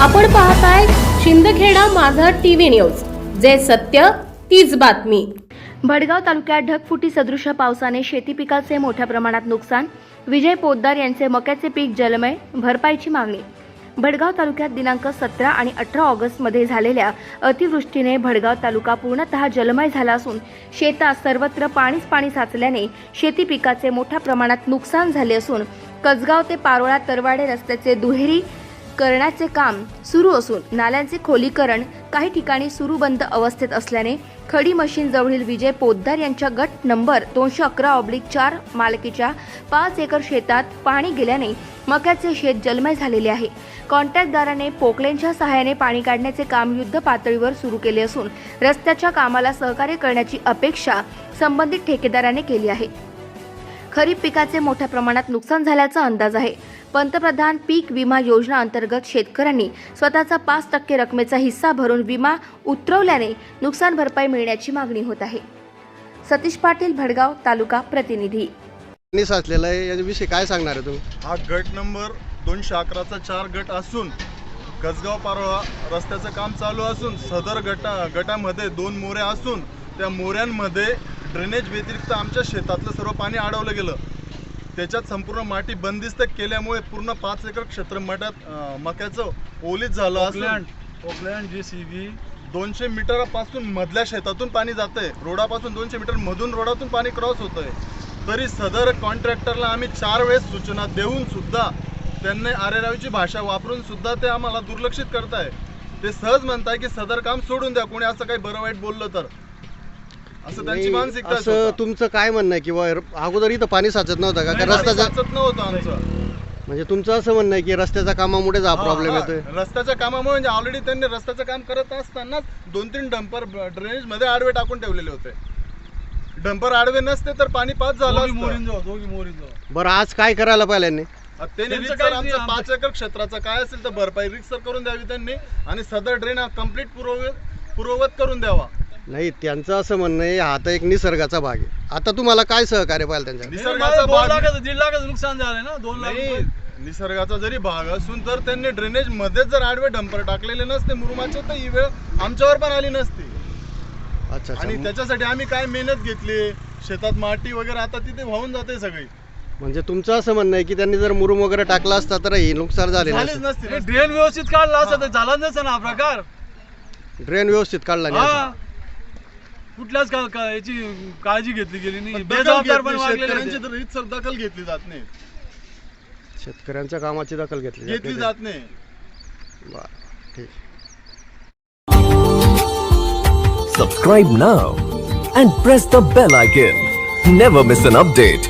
आपण पाहताय शिंदखेडा माझा टीव्ही न्यूज. जे सत्य तीच बातमी. भडगाव तालुक्यात ढगफुटी सदृश पावसाने शेती पिकाचे मोठ्या प्रमाणात नुकसान. विजय पोद्दार यांचे मक्याचे पीक जलमय भरपाईची मागणी. भडगाव तालुक्यात दिनांक सतरा आणि अठरा ऑगस्टमध्ये झालेल्या अतिवृष्टीने भडगाव तालुका पूर्णतः जलमय झाला असून शेतात सर्वत्र पाणीच पाणी साचल्याने शेती पिकाचे मोठ्या प्रमाणात नुकसान झाले असून कसगाव ते पारोळा तरवाडे रस्त्याचे दुहेरी करण्याचे काम सुरू असून नाल्यांचे खोलीकरण काही ठिकाणी सुरू बंद अवस्थेत असल्याने खडी मशीन जवळील विजय पोद्दार यांच्या गट नंबर दोनशे अकरा ऑब्लिक चार मालकीच्या पाच एकर शेतात पाणी गेल्याने मक्याचे शेत जलमय झालेले आहे. कॉन्ट्रॅक्टदाराने पोकलेनच्या सहाय्याने पाणी काढण्याचे काम युद्ध पातळीवर सुरू केले असून रस्त्याच्या कामाला सहकार्य करण्याची अपेक्षा संबंधित ठेकेदाराने केली आहे. खरीप पिकाचे मोठ्या प्रमाणात नुकसान झाल्याचा अंदाज आहे. पंतप्रधान पीक विमा योजना अंतर्गत शेतकऱ्यांनी स्वतःचा पाच टक्के रकमेचा हिस्सा भरून विमा उतरवल्याने नुकसान भरपाई मिळण्याची मागणी होत आहे. सतीश पाटील भडगाव तालुका प्रतिनिधी. साचलेलं आहे याच्याविषयी काय सांगणार आहे तुम्ही? हा गट नंबर दोनशे अकराचा चार गट असून कसगाव पारोळा रस्त्याचं काम चालू असून सदर गटा गटामध्ये दोन मोऱ्या असून त्या मोऱ्यांमध्ये ड्रेनेज व्यतिरिक्त आमच्या शेतातलं सर्व पाणी अडवलं गेलं. त्याच्यात संपूर्ण माती बंदिस्त केल्यामुळे पूर्ण पाच एकर क्षेत्र मठात अं, मक्याचं ओलीत झालं असून ओकलँड जी सी बी. दोनशे मीटरपासून मधल्या शेतातून पाणी जातंय. रोडापासून दोनशे मीटर मधून रोडातून पाणी क्रॉस होतंय. तरी सदर कॉन्ट्रॅक्टरला आम्ही चार वेळेस सूचना देऊन सुद्धा त्यांनी आरेरावीची भाषा वापरून सुद्धा ते आम्हाला दुर्लक्षित करताय. ते सहज म्हणताय की सदर काम सोडून द्या कोणी असं काही बरं वाईट बोललं तर. असं त्यांची मानसिकता असं. तुमचं काय म्हणणं आहे? की बुवा अगोदर इथं पाणी साचत नव्हतं का? का रस्त्याचा साचत नव्हतं आमचं. म्हणजे तुमचं असं म्हणणं आहे की रस्त्याच्या कामामुळेच हा प्रॉब्लेम हा, येतोय? रस्त्याच्या कामामुळे म्हणजे ऑलरेडी त्यांनी रस्त्याचं काम करत असतानाच दोन तीन डंपर ड्रेनेजमध्ये आडवे टाकून ठेवलेले होते. डंपर आडवे नसते तर पाणी पास झालं दोघी असतं. मोरीन जाऊ दोघी मोरीन जाऊ बरं आज काय करायला पाहिजे यांनी आता त्यांनी त्यांचं रितसर काहीच आमचं नाही, पाच एकर क्षेत्राचं काय असेल तर भरपाई रिक्सर करून द्यावी त्यांनी आणि सदर ड्रेन हा कंप्लीट पूर्ववत पूर्ववत करून द्यावा. नाही त्यांचं असं म्हणणं आहे हा तर एक निसर्गाचा भाग आहे. आता तुम्हाला काय सहकार्य पाहिजे त्यांच्या निसर्गाचा दोन भाग लाखाचं दीड लाखाचं नुकसान झालंय ना दोन लाख नाही रुपये. निसर्गाचा जरी भाग असून तर त्यांनी ड्रेनेज मध्येच जर आडवे डंपर टाकलेले नसते मुरुमाचे तर ही वेळ आमच्यावर पण आली नसती. अच्छा आणि अच्छा त्याच्यासाठी आम्ही काय मेहनत घेतली? शेतात माती वगैरे आता तिथे वाहून जाते सगळी. म्हणजे तुमचं असं म्हणणं आहे की त्यांनी जर मुरुम वगैरे टाकला असता तर हे नुकसान झाले झालीच नसती. ड्रेन व्यवस्थित काढला असता तर झाला नसता ना हा प्रकार. ड्रेन व्यवस्थित काढला नाही हा. असं. कुठल्याच का- का- याची काळजी घेतली गेली नाही दखल घेतली, शेतकऱ्यांची दखल जात नाही शेतकऱ्यांच्या कामाची दखल घेतली जात घेतली नाही. जात नाही बरं, ठीक Subscribe now and press the bell icon. Never miss an update.